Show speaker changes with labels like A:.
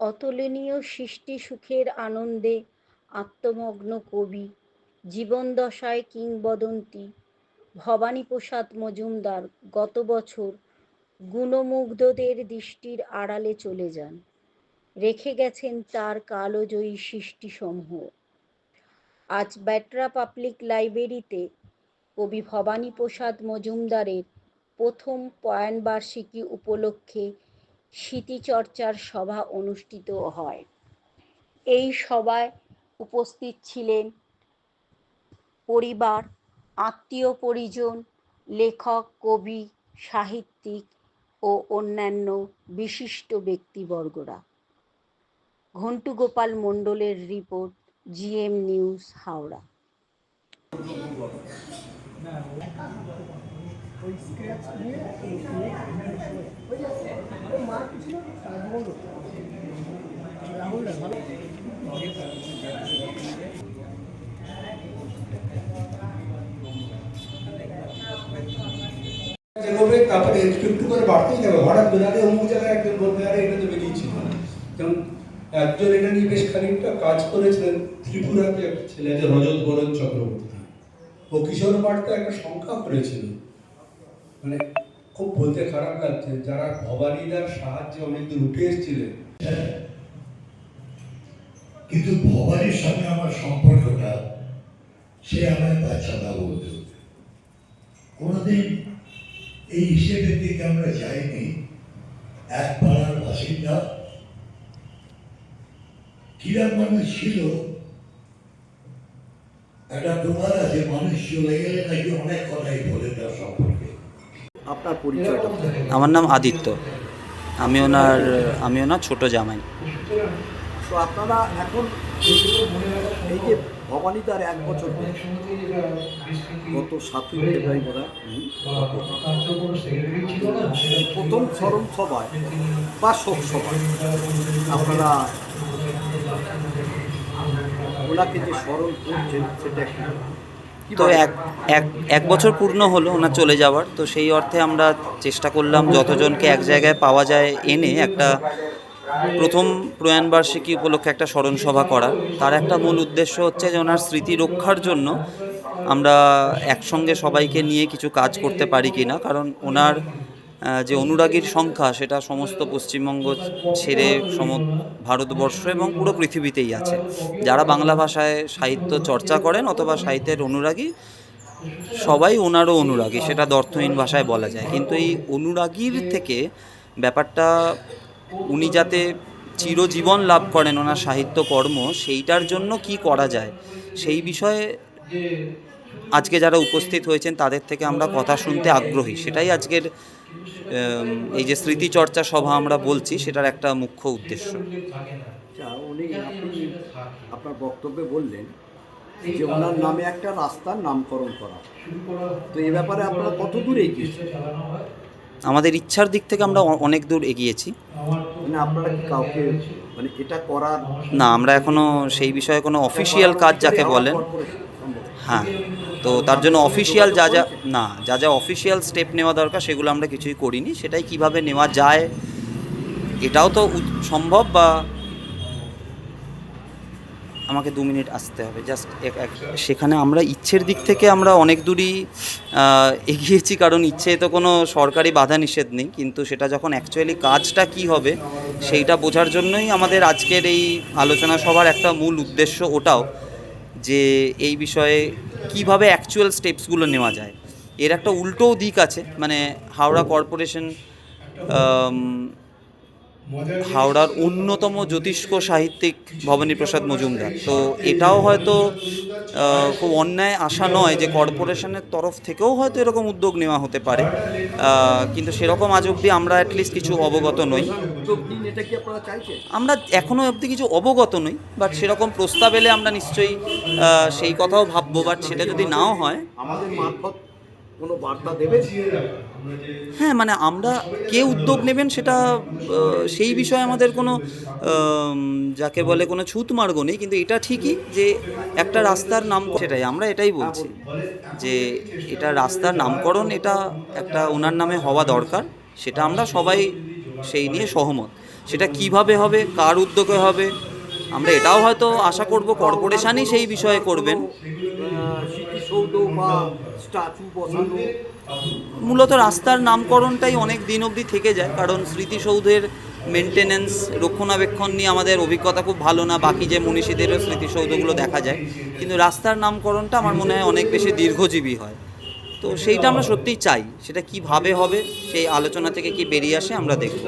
A: অতুলনীয় সৃষ্টি সুখের আনন্দে আত্মমগ্ন কবি, জীবনদশায় কিংবদন্তি, ভবানীপ্রসাদ মজুমদার গত বছর গুণমুগ্ধদের দৃষ্টির আড়ালে চলে যান। রেখে গেছেন তার কালজয়ী সৃষ্টিসমূহ। আজ ব্যাটরা পাবলিক লাইব্রেরিতে কবি ভবানীপ্রসাদ মজুমদারের প্রথম প্রয়াণবার্ষিকী উপলক্ষে স্মৃতিচর্চার সভা অনুষ্ঠিত হয়। এই সভায় উপস্থিত ছিলেন পরিবার, আত্মীয় পরিজন, লেখক, কবি, সাহিত্যিক ও অন্যান্য বিশিষ্ট ব্যক্তিবর্গরা। ঘন্টু গোপাল মণ্ডলের রিপোর্ট, জিএম নিউজ, হাওড়া।
B: ওই স্ক্র্যাচ নিয়ে ওই মার ছিল রাহুল রাহুল ভালো
C: যেভাবে তারপরে একটু একটু করে বাড়তেই যাবে হঠাৎ বেরাতে অমুক জায়গায় একজন বলবে, আরে, এটা তো বেরিয়েছিল যেমন একজন এটা নিয়ে বেশ খানিকটা কাজ করেছিলেন ত্রিপুরাতে একটা ছেলে আছে, রজত বরণ চক্রবর্তী। ও কিশোর বার্তা একটা সংখ্যা করেছিল। মানে খুব বলতে খারাপ লাগছে, যারা ভবানীদার সাহায্যে অনেকদিন উঠে এসেছিলেন
D: কিন্তু ভবানীর সঙ্গে আমার সম্পর্কটা, সে আমায় বাচ্চাদা বলত। কোনোদিন এই হিসেবের দিকে আমরা যাইনি। এক পাড়ার বাসিন্দা, কিরম মানুষ ছিল, একটা প্রবাদ আছে, মানুষ চলে গেলে নাকি অনেক কথাই বলে তার সম্পর্কে।
E: আপনার পরিচয়টা।
F: আমার নাম আদিত্য। আমি ওনার আমি ওনার ছোট জামাই।
E: তো আপনারা এখন এই যে ভবানী তার এক বছর গত সাতই ফেব্রুয়ারি বোধ প্রথম স্মরণ সভায় বা শোক সভায় আপনারা ওনাকে যে স্মরণ করছেন সেটা একটু
F: তো এক এক এক বছর পূর্ণ হলো ওনার চলে যাওয়ার তো সেই অর্থে আমরা চেষ্টা করলাম যতজনকে এক জায়গায় পাওয়া যায় এনে একটা প্রথম প্রয়াণবার্ষিকী উপলক্ষে একটা স্মরণ সভা করার তার একটা মূল উদ্দেশ্য হচ্ছে যে ওনার স্মৃতি রক্ষার জন্য আমরা একসঙ্গে সবাইকে নিয়ে কিছু কাজ করতে পারি কি না কারণ ওনার যে অনুরাগীর সংখ্যা, সেটা সমস্ত পশ্চিমবঙ্গ ছেড়ে সম, ভারতবর্ষ এবং পুরো পৃথিবীতেই আছে। যারা বাংলা ভাষায় সাহিত্য চর্চা করেন অথবা সাহিত্যের অনুরাগী, সবাই ওনারও অনুরাগী, সেটা দর্থহীন ভাষায় বলা যায়। কিন্তু এই অনুরাগীর থেকে ব্যাপারটা উনি যাতে চিরজীবন লাভ করেন ওনার সাহিত্যকর্ম, সেইটার জন্য কি করা যায়? সেই বিষয়ে আজকে যারা উপস্থিত হয়েছেন, তাদের থেকে আমরা কথা শুনতে আগ্রহী। সেটাই আজকের এই যে স্মৃতিচর্চা সভা আমরা বলছি, সেটার একটা মুখ্য উদ্দেশ্য।
E: আচ্ছা আপনার বক্তব্যে বললেন যে ওনার নামে একটা রাস্তার নামকরণ করা। তো এ ব্যাপারে আপনারা কত দূর এগিয়েছেন?
F: আমাদের ইচ্ছার দিক থেকে আমরা অনেক দূর এগিয়েছি।
E: মানে আপনারা কি কাউকে মানে এটা করার
F: না আমরা এখনও সেই বিষয়ে কোনো অফিসিয়াল কাজ যাকে বলেন হ্যাঁ তো তার জন্য অফিসিয়াল যা যা না যা যা অফিসিয়াল স্টেপ নেওয়া দরকার সেগুলো আমরা কিছুই করিনি। সেটাই কীভাবে নেওয়া যায় এটাও তো সম্ভব বা আমাকে দু মিনিট আসতে হবে জাস্ট এক এক, সেখানে আমরা ইচ্ছের দিক থেকে আমরা অনেক দূরই এগিয়েছি, কারণ ইচ্ছে তো কোনো সরকারি বাধা নিষেধ নেই, কিন্তু সেটা যখন অ্যাকচুয়ালি কাজটা কি হবে, সেইটা বোঝার জন্যই আমাদের আজকের এই আলোচনা সভার একটা মূল উদ্দেশ্য ওটাও, যে এই বিষয়ে কীভাবে অ্যাকচুয়াল স্টেপসগুলো নেওয়া যায়। এর একটা উল্টোও দিক আছে মানে হাওড়া কর্পোরেশন হাওড়ার অন্যতম জ্যোতিষ্ক সাহিত্যিক ভবানী প্রসাদ মজুমদার। তো এটাও হয়তো খুব অন্যায় আশা নয় যে কর্পোরেশনের তরফ থেকেও হয়তো এরকম উদ্যোগ নেওয়া হতে পারে। কিন্তু সেরকম আজ অবধি আমরা অ্যাটলিস্ট কিছু অবগত নই। আমরা এখনও অবধি কিছু অবগত নই বাট সেরকম প্রস্তাব এলে আমরা নিশ্চয়ই সেই কথাও ভাববো বাট সেটা যদি নাও হয়
E: আমাদের কোনো বার্তা দেবেন?
F: হ্যাঁ মানে আমরা কে উদ্যোগ নেবেন সেটা সেই বিষয়ে আমাদের কোনো যাকে বলে কোনো ছুত মার্গ নেই, কিন্তু এটা ঠিকই যে একটা রাস্তার নাম, সেটাই, আমরা এটাই বলছি যে এটা রাস্তার নামকরণ, এটা একটা ওনার নামে হওয়া দরকার, সেটা আমরা সবাই সেই নিয়ে সহমত। সেটা কীভাবে হবে, কার উদ্যোগে হবে, আমরা এটাও হয়তো আশা করব, কর্পোরেশনই সেই বিষয়ে করবেন। মূলত রাস্তার নামকরণটাই অনেক দিন অবধি থেকে যায়, কারণ স্মৃতিসৌধের মেনটেনেন্স রক্ষণাবেক্ষণ নিয়ে আমাদের অভিজ্ঞতা খুব ভালো না, বাকি যে মনীষীদেরও স্মৃতিসৌধগুলো দেখা যায়। কিন্তু রাস্তার নামকরণটা আমার মনে হয় অনেক বেশি দীর্ঘজীবী হয়। তো সেইটা আমরা সত্যিই চাই, সেটা কীভাবে হবে, সেই আলোচনা থেকে কি বেরিয়ে আসে আমরা দেখব।